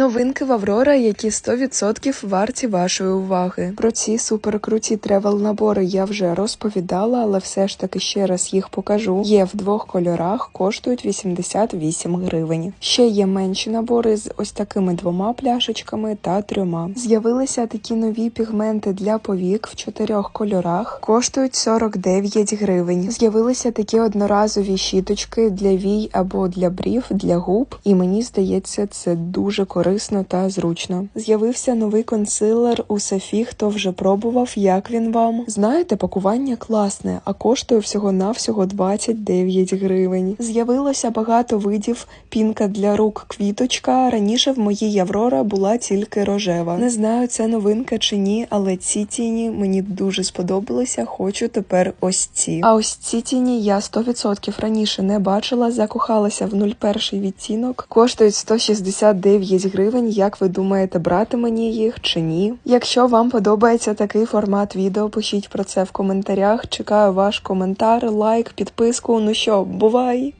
Новинки в Аврора, які 100% варті вашої уваги. Про ці суперкруті тревел набори я вже розповідала, але все ж таки ще раз їх покажу. Є в двох кольорах, коштують 88 гривень. Ще є менші набори з ось такими двома пляшечками та трьома. З'явилися такі нові пігменти для повік в чотирьох кольорах, коштують 49 гривень. З'явилися такі одноразові щіточки для вій або для брів, для губ, і мені здається, це дуже корисно та зручно. З'явився новий консилер у Сафі. Хто вже пробував, як він вам? Знаєте, пакування класне, а коштує всього навсього 29 гривень. З'явилося багато видів пінка для рук квіточка. Раніше в моїй Аврора була тільки рожева. Не знаю, це новинка чи ні, але ці тіні мені дуже сподобалися. Хочу тепер ось ці. А ось ці тіні я 100% раніше не бачила. Закохалася в 01 відтінок. Коштують 169 гривень. Як ви думаєте, брати мені їх чи ні? Якщо вам подобається такий формат відео, пишіть про це в коментарях. Чекаю ваш коментар, лайк, підписку. Ну що, бувай!